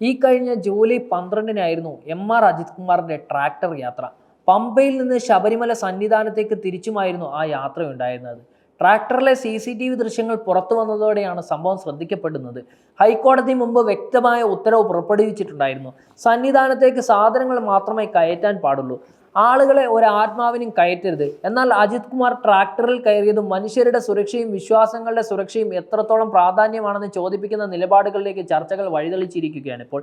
ഈ കഴിഞ്ഞ ജൂലൈ പന്ത്രണ്ടിനായിരുന്നു എം ആർ അജിത് കുമാറിന്റെ ട്രാക്ടർ യാത്ര. പമ്പയിൽ നിന്ന് ശബരിമല സന്നിധാനത്തേക്ക് തിരിച്ചുമായിരുന്നു ആ യാത്രയുണ്ടായിരുന്നത് ട്രാക്ടറിലെ സി സി ടി വി ദൃശ്യങ്ങൾ പുറത്തു വന്നതോടെയാണ് സംഭവം ശ്രദ്ധിക്കപ്പെടുന്നത്. ഹൈക്കോടതി മുമ്പ് വ്യക്തമായ ഉത്തരവ് പുറപ്പെടുവിച്ചിട്ടുണ്ടായിരുന്നു. സന്നിധാനത്തേക്ക് സാധനങ്ങൾ മാത്രമേ കയറ്റാൻ പാടുള്ളൂ. ആളുകളെ ഒരു ആത്മാവിനും കയറ്റരുത്. എന്നാൽ അജിത് കുമാർ ട്രാക്ടറിൽ കയറിയതും മനുഷ്യരുടെ സുരക്ഷയും വിശ്വാസങ്ങളുടെ സുരക്ഷയും എത്രത്തോളം പ്രാധാന്യമാണെന്ന് ചോദിപ്പിക്കുന്ന നിലപാടുകളിലേക്ക് ചർച്ചകൾ വഴിതെളിച്ചിരിക്കുകയാണ് ഇപ്പോൾ.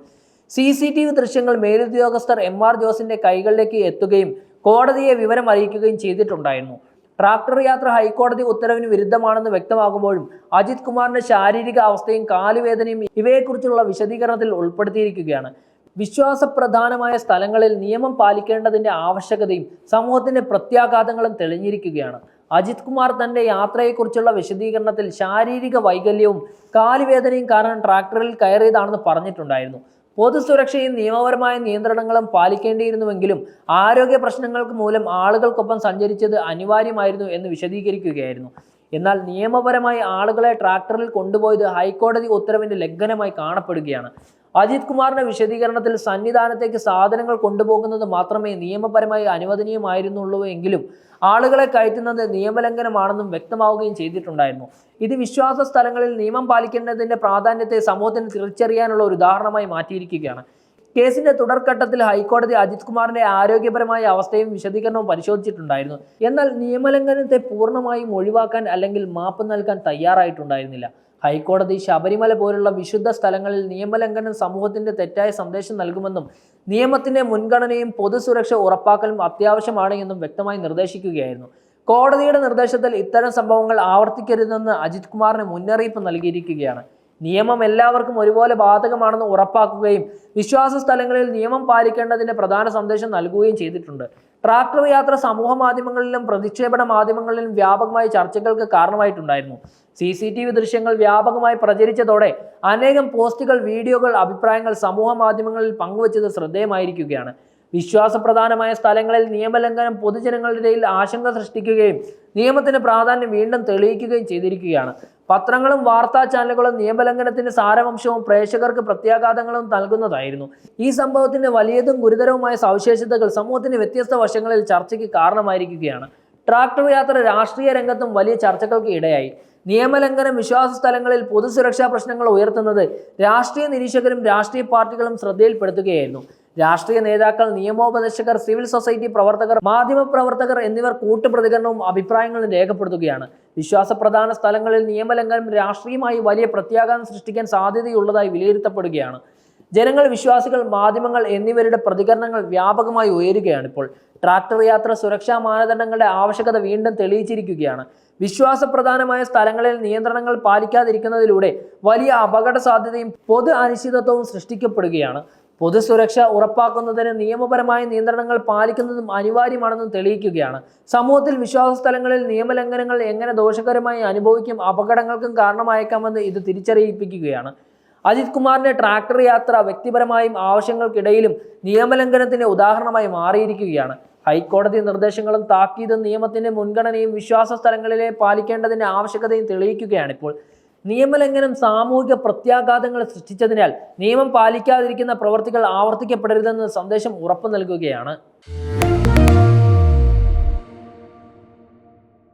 സി സി ടി വി ദൃശ്യങ്ങൾ മേലുദ്യോഗസ്ഥർ എം ആർ ജോസിന്റെ കൈകളിലേക്ക് എത്തുകയും കോടതിയെ വിവരം അറിയിക്കുകയും ചെയ്തിട്ടുണ്ടായിരുന്നു. ട്രാക്ടർ യാത്ര ഹൈക്കോടതി ഉത്തരവിന് വിരുദ്ധമാണെന്ന് വ്യക്തമാകുമ്പോഴും അജിത് കുമാറിന്റെ ശാരീരിക അവസ്ഥയും കാലുവേദനയും ഇവയെക്കുറിച്ചുള്ള വിശദീകരണത്തിൽ ഉൾപ്പെടുത്തിയിരിക്കുകയാണ്. വിശ്വാസപ്രധാനമായ സ്ഥലങ്ങളിൽ നിയമം പാലിക്കേണ്ടതിന്റെ ആവശ്യകതയും സമൂഹത്തിന്റെ പ്രത്യാഘാതങ്ങളും തെളിഞ്ഞിരിക്കുകയാണ്. അജിത് കുമാർ തന്റെ യാത്രയെക്കുറിച്ചുള്ള വിശദീകരണത്തിൽ ശാരീരിക വൈകല്യവും കാലുവേദനയും കാരണം ട്രാക്ടറിൽ കയറിയതാണെന്ന് പറഞ്ഞിട്ടുണ്ടായിരുന്നു. പൊതുസുരക്ഷയും നിയമപരമായ നിയന്ത്രണങ്ങളും പാലിക്കേണ്ടിയിരുന്നുവെങ്കിലും ആരോഗ്യ പ്രശ്നങ്ങൾക്ക് മൂലം ആളുകൾക്കൊപ്പം സഞ്ചരിച്ചത് അനിവാര്യമായിരുന്നു എന്ന് വിശദീകരിക്കുകയായിരുന്നു. എന്നാൽ നിയമപരമായി ആളുകളെ ട്രാക്ടറിൽ കൊണ്ടുപോയത് ഹൈക്കോടതി ഉത്തരവിന്റെ ലംഘനമായി കാണപ്പെടുകയാണ്. അജിത് കുമാറിന്റെ വിശദീകരണത്തിൽ സന്നിധാനത്തേക്ക് സാധനങ്ങൾ കൊണ്ടുപോകുന്നത് മാത്രമേ നിയമപരമായി അനുവദനീയമായിരുന്നുള്ളൂ എങ്കിലും ആളുകളെ കയറ്റുന്നത് നിയമലംഘനമാണെന്നും വ്യക്തമാവുകയും ചെയ്തിട്ടുണ്ടായിരുന്നു. ഇത് വിശ്വാസ സ്ഥലങ്ങളിൽ നിയമം പാലിക്കേണ്ടതിന്റെ പ്രാധാന്യത്തെ സമൂഹത്തിന് തിരിച്ചറിയാനുള്ള ഒരു ഉദാഹരണമായി മാറ്റിയിരിക്കുകയാണ്. കേസിന്റെ തുടർഘട്ടത്തിൽ ഹൈക്കോടതി അജിത് കുമാറിന്റെ ആരോഗ്യപരമായ അവസ്ഥയും വിശദീകരണവും പരിശോധിച്ചിട്ടുണ്ടായിരുന്നു. എന്നാൽ നിയമലംഘനത്തെ പൂർണമായും ഒഴിവാക്കാൻ അല്ലെങ്കിൽ മാപ്പ് നൽകാൻ തയ്യാറായിട്ടുണ്ടായിരുന്നില്ല. ഹൈക്കോടതി ശബരിമല പോലുള്ള വിശുദ്ധ സ്ഥലങ്ങളിൽ നിയമലംഘനം സമൂഹത്തിന്റെ തെറ്റായ സന്ദേശം നൽകുമെന്നും നിയമത്തിന്റെ മുൻഗണനയും പൊതുസുരക്ഷ ഉറപ്പാക്കലും അത്യാവശ്യമാണ് എന്നും വ്യക്തമായി നിർദ്ദേശിക്കുകയായിരുന്നു. കോടതിയുടെ നിർദ്ദേശത്തിൽ ഇത്തരം സംഭവങ്ങൾ ആവർത്തിക്കരുതെന്ന് അജിത് കുമാറിന് മുന്നറിയിപ്പ് നൽകിയിരിക്കുകയാണ്. നിയമം എല്ലാവർക്കും ഒരുപോലെ ബാധകമാണെന്ന് ഉറപ്പാക്കുകയും വിശ്വാസ സ്ഥലങ്ങളിൽ നിയമം പാലിക്കേണ്ടതിന്റെ പ്രധാന സന്ദേശം നൽകുകയും ചെയ്തിട്ടുണ്ട്. ട്രാക്ടർ യാത്ര സമൂഹ മാധ്യമങ്ങളിലും പ്രതിക്ഷേപണ മാധ്യമങ്ങളിലും വ്യാപകമായ ചർച്ചകൾക്ക് കാരണമായിട്ടുണ്ടായിരുന്നു. സി സി ടി വി ദൃശ്യങ്ങൾ വ്യാപകമായി പ്രചരിച്ചതോടെ അനേകം പോസ്റ്റുകൾ വീഡിയോകൾ അഭിപ്രായങ്ങൾ സമൂഹ മാധ്യമങ്ങളിൽ പങ്കുവച്ചത് ശ്രദ്ധേയമായിരിക്കുകയാണ്. വിശ്വാസപ്രധാനമായ സ്ഥലങ്ങളിൽ നിയമലംഘനം പൊതുജനങ്ങളുടെ ഇടയിൽ ആശങ്ക സൃഷ്ടിക്കുകയും നിയമത്തിന് പ്രാധാന്യം വീണ്ടും തെളിയിക്കുകയും ചെയ്തിരിക്കുകയാണ്. പത്രങ്ങളും വാർത്താ ചാനലുകളും നിയമലംഘനത്തിന്റെ സാരവംശവും പ്രേക്ഷകർക്ക് പ്രത്യാഘാതങ്ങളും നൽകുന്നതായിരുന്നു. ഈ സംഭവത്തിന്റെ വലിയതും ഗുരുതരവുമായ സവിശേഷതകൾ സമൂഹത്തിന്റെ വ്യത്യസ്ത വശങ്ങളിൽ ചർച്ചയ്ക്ക് കാരണമായിരിക്കുകയാണ്. ട്രാക്ടർ യാത്ര രാഷ്ട്രീയ രംഗത്തും വലിയ ചർച്ചകൾക്ക് ഇടയായി. നിയമലംഘനം വിശ്വാസ സ്ഥലങ്ങളിൽ പൊതുസുരക്ഷാ പ്രശ്നങ്ങൾ ഉയർത്തുന്നത് രാഷ്ട്രീയ നിരീക്ഷകരും രാഷ്ട്രീയ പാർട്ടികളും ശ്രദ്ധയിൽപ്പെടുത്തുകയായിരുന്നു. രാഷ്ട്രീയ നേതാക്കൾ നിയമോപദേശകർ സിവിൽ സൊസൈറ്റി പ്രവർത്തകർ മാധ്യമ പ്രവർത്തകർ എന്നിവർ കൂട്ടുപ്രതികരണവും അഭിപ്രായങ്ങളും രേഖപ്പെടുത്തുകയാണ്. വിശ്വാസപ്രധാന സ്ഥലങ്ങളിൽ നിയമലംഘനം രാഷ്ട്രീയമായി വലിയ പ്രത്യാഘാതം സൃഷ്ടിക്കാൻ സാധ്യതയുള്ളതായി വിലയിരുത്തപ്പെടുകയാണ്. ജനങ്ങൾ വിശ്വാസികൾ മാധ്യമങ്ങൾ എന്നിവരുടെ പ്രതികരണങ്ങൾ വ്യാപകമായി ഉയരുകയാണ് ഇപ്പോൾ. ട്രാക്ടർ യാത്ര സുരക്ഷാ മാനദണ്ഡങ്ങളുടെ ആവശ്യകത വീണ്ടും തെളിയിച്ചിരിക്കുകയാണ്. വിശ്വാസപ്രധാനമായ സ്ഥലങ്ങളിൽ നിയന്ത്രണങ്ങൾ പാലിക്കാതിരിക്കുന്നതിലൂടെ വലിയ അപകട സാധ്യതയും പൊതു അനിശ്ചിതത്വവും സൃഷ്ടിക്കപ്പെടുകയാണ്. പൊതുസുരക്ഷ ഉറപ്പാക്കുന്നതിന് നിയമപരമായ നിയന്ത്രണങ്ങൾ പാലിക്കുന്നതും അനിവാര്യമാണെന്നും തെളിയിക്കുകയാണ്. സമൂഹത്തിൽ വിശ്വാസ സ്ഥലങ്ങളിൽ നിയമലംഘനങ്ങൾ എങ്ങനെ ദോഷകരമായി അനുഭവിക്കും അപകടങ്ങൾക്കും കാരണമായേക്കാമെന്ന് ഇത് തിരിച്ചറിയിപ്പിക്കുകയാണ്. അജിത് കുമാറിന്റെ ട്രാക്ടർ യാത്ര വ്യക്തിപരമായും ആവശ്യങ്ങൾക്കിടയിലും നിയമലംഘനത്തിന്റെ ഉദാഹരണമായി മാറിയിരിക്കുകയാണ്. ഹൈക്കോടതി നിർദ്ദേശങ്ങളും താക്കീതും നിയമത്തിന്റെ മുൻഗണനയും വിശ്വാസ സ്ഥലങ്ങളിലെ പാലിക്കേണ്ടതിന്റെ ആവശ്യകതയും തെളിയിക്കുകയാണ് ഇപ്പോൾ നിയമലംഘനം സാമൂഹിക പ്രത്യാഘാതങ്ങൾ സൃഷ്ടിച്ചതിനാൽ നിയമം പാലിക്കാതിരിക്കുന്ന പ്രവർത്തികൾ ആവർത്തിക്കപ്പെടരുതെന്ന് സന്ദേശം ഉറപ്പു നൽകുകയാണ്.